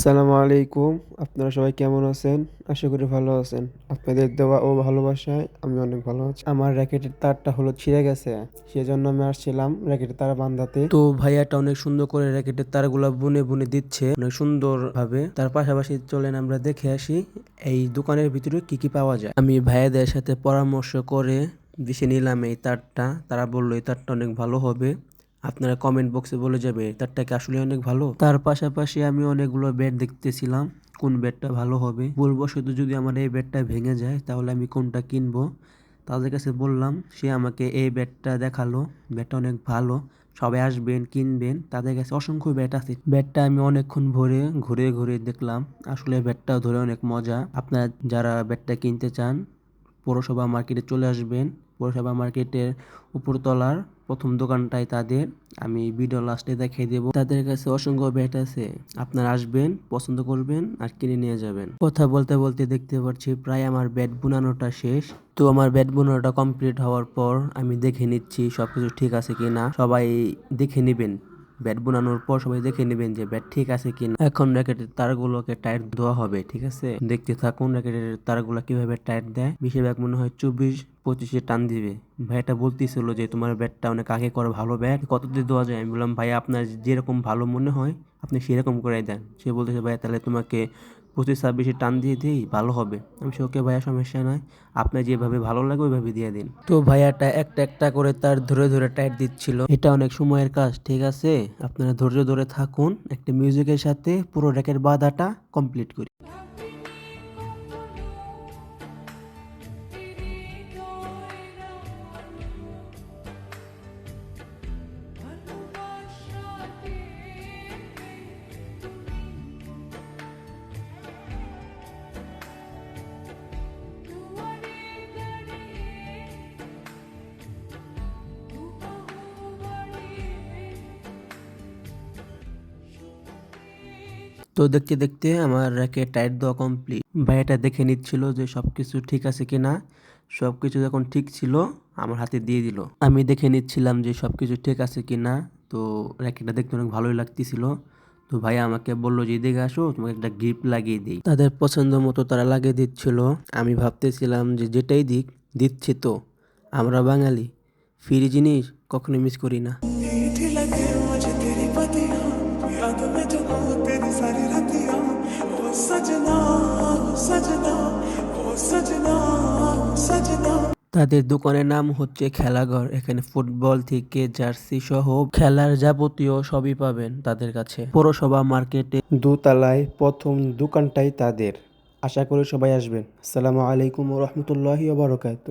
আসসালামু আলাইকুম। আপনারা সবাই কেমন আছেন? আশা করি ভালো আছেন। আপনাদের দেওয়া ও ভালোবাসায় আমি অনেক ভালো আছি। আমার র্যাকেটের তারটা হলো ছিঁড়ে গেছে, সেজন্য আমি আসছিলাম র্যাকেটের তার বান্ধাতে। তো ভাইয়াটা অনেক সুন্দর করে র্যাকেটের তারগুলা বুনে বুনে দিচ্ছে, অনেক সুন্দর ভাবে তার পাশাপাশি চলেন আমরা দেখে আসি, এই দোকানের ভিতরে কি কি পাওয়া যায়। আমি ভাইয়াদের সাথে পরামর্শ করে দিশে নিলাম এই তারটা। তারা বলল, এই তারটা অনেক ভালো হবে। আপনারা কমেন্ট বক্সে বলে যাবে, তারটা কি আসলে অনেক ভালো? তার পাশাপাশি আমি অনেকগুলো ব্যাট দেখতেছিলাম, কোন ব্যাটটা ভালো হবে। বলব শুধু যদি আমার এই ব্যাটটা ভেঙে যায়, তাহলে আমি কোনটা কিনবো? তাদের কাছে বললাম, সে আমাকে এই ব্যাটটা দেখাল ব্যাটটা অনেক ভালো, সবাই আসবেন, কিনবেন, তাদের কাছে অসংখ্য ব্যাট আছে। ব্যাটটা আমি অনেকক্ষণ ভরে ঘুরে ঘুরে দেখলাম, আসলে ব্যাটটা ধরে অনেক মজা। আপনারা যারা ব্যাটটা কিনতে চান, পৌরসভা মার্কেটে চলে আসবেন, পৌরসভা মার্কেটের উপরতলার প্রথম দোকানটাই তাদের আমি ভিডিও লাস্টে দেখিয়ে দেব। তাদের কাছে অসংখ্য ব্যাট আছে। আপনারা আসবেন, পছন্দ করবেন আর কিনে নিয়ে যাবেন। কথা বলতে বলতে দেখতে পাচ্ছি প্রায় আমার ব্যাট বোনানোটা শেষ। তো আমার ব্যাট বোনানোটা কমপ্লিট হওয়ার পর আমি দেখে নিচ্ছি সবকিছু ঠিক আছে কিনা। সবাই দেখে নেবেন। ব্যাট বোনানোর পর সবাই দেখে নেবেন যে ব্যাট ঠিক আছে কিনা। এখন র্যাকেটের তারগুলোকে টাইট দেওয়া হবে, ঠিক আছে? দেখতে থাকুন র্যাকেটের তারগুলো কীভাবে টাইট দেয়। বেশিরভাগ মনে হয় চব্বিশ পঁচিশে টান দিবে। ভাইটা বলতেছিল যে, তোমার ব্যাটটা অনেক আগে করে, ভালো ব্যাট। কত দিয়ে দেওয়া যায়? আমি বললাম ভাই আপনার যেরকম ভালো মনে হয়, আপনি সেরকম করে দেন। সে বলতেছে ভাই তাহলে তোমাকে পঁচিশ ছাব্বিশে টান দিয়ে দিই ভালো হবে। আমি সে ওকে, ভাইয়া, সমস্যা নয়। আপনার যেভাবে ভালো লাগে ওইভাবে দিয়ে দিন। তো ভাইয়াটা একটা একটা করে তার ধরে ধরে টাইট দিচ্ছিল। এটা অনেক সময়ের কাজ, ঠিক আছে? আপনারা ধৈর্য ধরে থাকুন, একটা মিউজিকের সাথে পুরো র্যাকের বাধাটা কমপ্লিট করি। তো দেখতে দেখতে আমার র্যাকে টাইট দেওয়া কমপ্লিট ভাইয়াটা দেখে নিচ্ছিল যে সব কিছু ঠিক আছে কি না সব কিছু যখন ঠিক ছিল, আমার হাতে দিয়ে দিল। আমি দেখে নিচ্ছিলাম যে সব কিছু ঠিক আছে কি না তো র্যাকেটটা দেখতে অনেক ভালোই লাগতেছিল। তো ভাই আমাকে বলল যে এদিকে আসো, তোমাকে একটা গিফট লাগিয়ে দিই। তাদের পছন্দ মতো তারা লাগিয়ে দিচ্ছিল। আমি ভাবতেছিলাম যে যেটাই দিক, দিচ্ছে তো। আমরা বাঙালি, ফ্রি জিনিস কখনো মিস করি না। सारी रतियां ओ सजना ओ सजना ओ सजना ओ सजना তাদের দোকানের নাম হচ্ছে খেলাঘর এখানে ফুটবল থেকে জার্সি সহ খেলার যাবতীয় সবই পাবেন তাদের কাছে পৌরসভা মার্কেটে দোতলায় প্রথম দোকানটাই তাদের আশা করি সবাই আসবেন আসসালামু আলাইকুম রহমতুল্লাহি বারকাত